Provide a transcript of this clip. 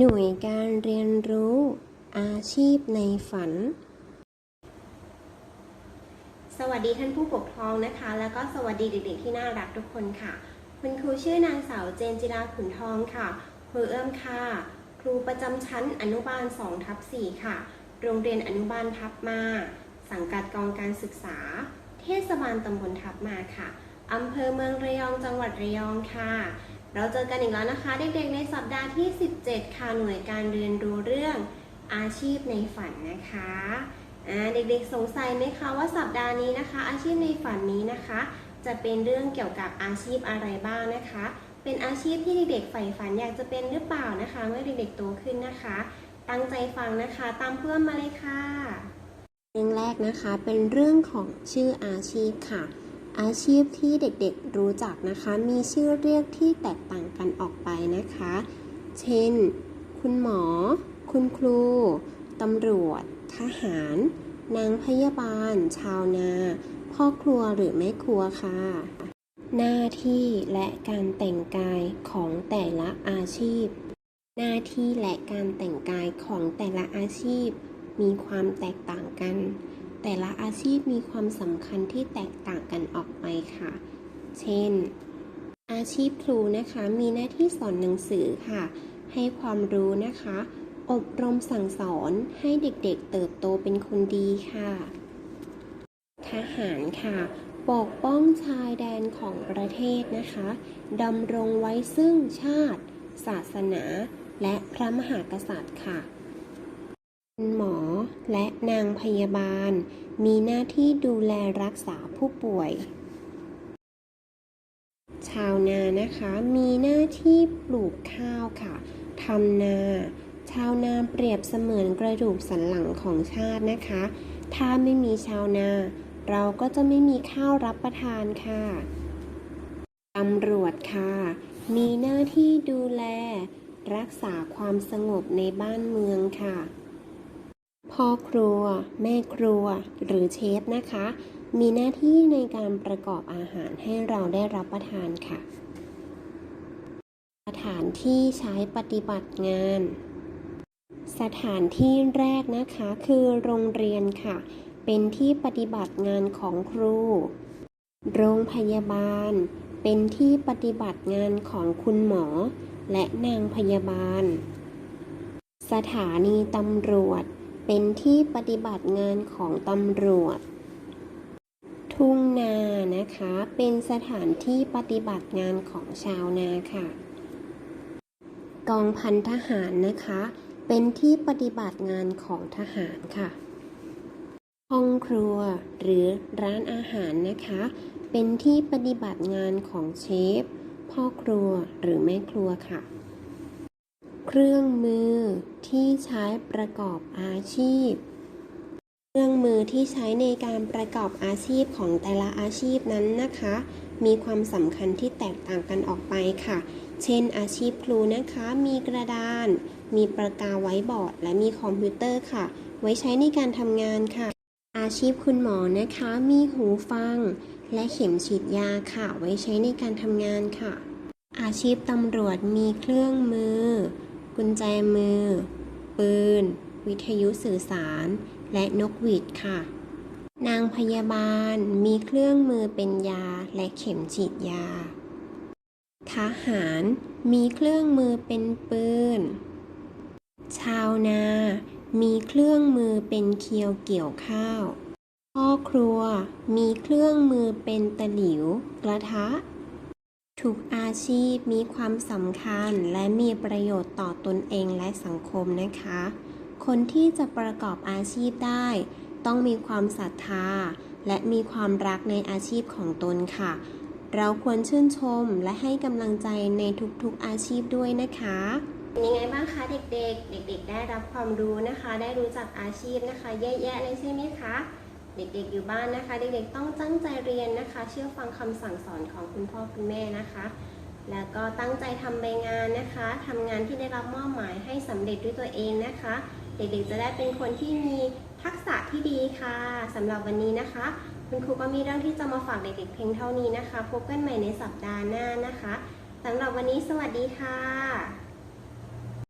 หน่วยการเรียนรู้ อาชีพในฝัน สวัสดีท่านผู้ปกครองนะคะ แล้วก็สวัสดีเด็กๆที่น่ารักทุกคนค่ะ คุณครูชื่อนางสาวเจนจิราขุนทองค่ะครูเอื้อมค่ะ ครูประจำชั้นอนุบาล2ทับ4ค่ะ โรงเรียนอนุบาลทับมา สังกัดกองการศึกษา เทศบาลตำบลทับมาค่ะอำเภอเมืองระยองจังหวัดระยองค่ะ เราเจอกันอีกแล้วนะคะ เด็กๆในสัปดาห์ที่ 17 ค่ะ หน่วยการเรียนรู้เรื่องอาชีพในฝันนะคะเด็กๆสงสัยไหมคะว่าสัปดาห์นี้นะคะ อาชีพในฝันนี้นะคะ จะเป็นเรื่องเกี่ยวกับอาชีพอะไรบ้างนะคะ เป็นอาชีพที่เด็กๆใฝ่ฝันอยากจะเป็นหรือเปล่านะคะ เมื่อเด็กๆโตขึ้นนะคะ ตั้งใจฟังนะคะตามเพื่อนมาเลยค่ะเรื่องแรกนะคะเป็นเรื่องของชื่ออาชีพค่ะ อาชีพที่เด็กๆรู้จักนะคะ มีชื่อเรียกที่แตกต่างกันออกไปนะคะ เช่น คุณหมอ คุณครู ตำรวจ ทหาร นางพยาบาล ชาวนา พ่อครัวหรือแม่ครัวค่ะ หน้าที่และการแต่งกายของแต่ละอาชีพ หน้าที่และการแต่งกายของแต่ละอาชีพ มีความแตกต่างกัน แต่ละอาชีพมีความสำคัญที่แตกต่างกันออกไปค่ะ เช่น อาชีพครูนะคะ มีหน้าที่สอนหนังสือค่ะ ให้ความรู้นะคะ อบรมสั่งสอนให้เด็กๆเติบโตเป็นคนดีค่ะ ทหารค่ะ ปกป้องชายแดนของประเทศนะคะดำรงไว้ซึ่งชาติ ศาสนา และพระมหากษัตริย์ค่ะ คุณหมอและนางพยาบาล มีหน้าที่ดูแลรักษาผู้ป่วย ชาวนานะคะมีหน้าที่ปลูกข้าวค่ะทำนา ชาวนาเปรียบเสมือนกระดูกสันหลังของชาตินะคะ ถ้าไม่มีชาวนา เราก็จะไม่มีข้าวรับประทานค่ะตำรวจค่ะ มีหน้าที่ดูแล รักษาความสงบในบ้านเมืองค่ะ พ่อครัว แม่ครัว หรือเชฟนะคะ มีหน้าที่ในการประกอบอาหารให้เราได้รับประทานค่ะ สถานที่ใช้ปฏิบัติงาน สถานที่แรกนะคะคือโรงเรียนค่ะ เป็นที่ปฏิบัติงานของครู โรงพยาบาล เป็นที่ปฏิบัติงานของคุณหมอ และนางพยาบาล สถานีตำรวจ เป็นที่ปฏิบัติงานของตำรวจ ทุ่งนานะคะ เป็นสถานที่ปฏิบัติงานของชาวนาค่ะ กองพันทหารนะคะ เป็นที่ปฏิบัติงานของทหารค่ะ ห้องครัวหรือร้านอาหารนะคะ เป็นที่ปฏิบัติงานของเชฟ พ่อครัวหรือแม่ครัวค่ะ เครื่องมือที่ใช้ประกอบอาชีพ เครื่องมือที่ใช้ในการประกอบอาชีพของแต่ละอาชีพนั้นนะคะ มีความสำคัญที่แตกต่างกันออกไปค่ะ เช่น อาชีพครูนะคะ มีกระดาน มีปากกาไว้บอร์ด และมีคอมพิวเตอร์ค่ะ ไว้ใช้ในการทำงานค่ะ อาชีพคุณหมอนะคะ มีหูฟัง และเข็มฉีดยาค่ะ ไว้ใช้ในการทำงานค่ะ อาชีพตำรวจมีเครื่องมือ กุญแจมือ ปืน วิทยุสื่อสาร และนกหวีดค่ะ นางพยาบาลมีเครื่องมือเป็นยาและเข็มฉีดยา ทหารมีเครื่องมือเป็นปืน ชาวนา มีเครื่องมือเป็นเคียวเกี่ยวข้าวพ่อครัวมีเครื่องมือเป็นตะหลิว กระทะ ทุกอาชีพมีความสำคัญและมีประโยชน์ต่อตนเองและสังคมนะคะ คนที่จะประกอบอาชีพได้ ต้องมีความศรัทธา และมีความรักในอาชีพของตนค่ะ เราควรชื่นชมและให้กำลังใจในทุกๆอาชีพด้วยนะคะเป็นยังไงบ้างคะเด็กๆ เด็ก ๆ ได้รับความรู้นะคะ ได้รู้จักอาชีพนะคะ เยอะแยะเลยใช่ไหมคะ เด็กๆอยู่บ้านนะคะ เด็กๆต้องตั้งใจเรียนนะคะ เชื่อฟังคำสั่งสอนของคุณพ่อคุณแม่นะคะ แล้วก็ตั้งใจทำใบงานนะคะทำงานที่ได้รับมอบหมายให้สำเร็จด้วยตัวเองนะคะ เด็กๆจะได้เป็นคนที่มีทักษะที่ดีค่ะสำหรับวันนี้นะคะ คุณครูก็มีเรื่องที่จะมาฝากเด็กๆเพียงเท่านี้นะคะ พบกันใหม่ในสัปดาห์หน้านะคะสำหรับวันนี้สวัสดีค่ะ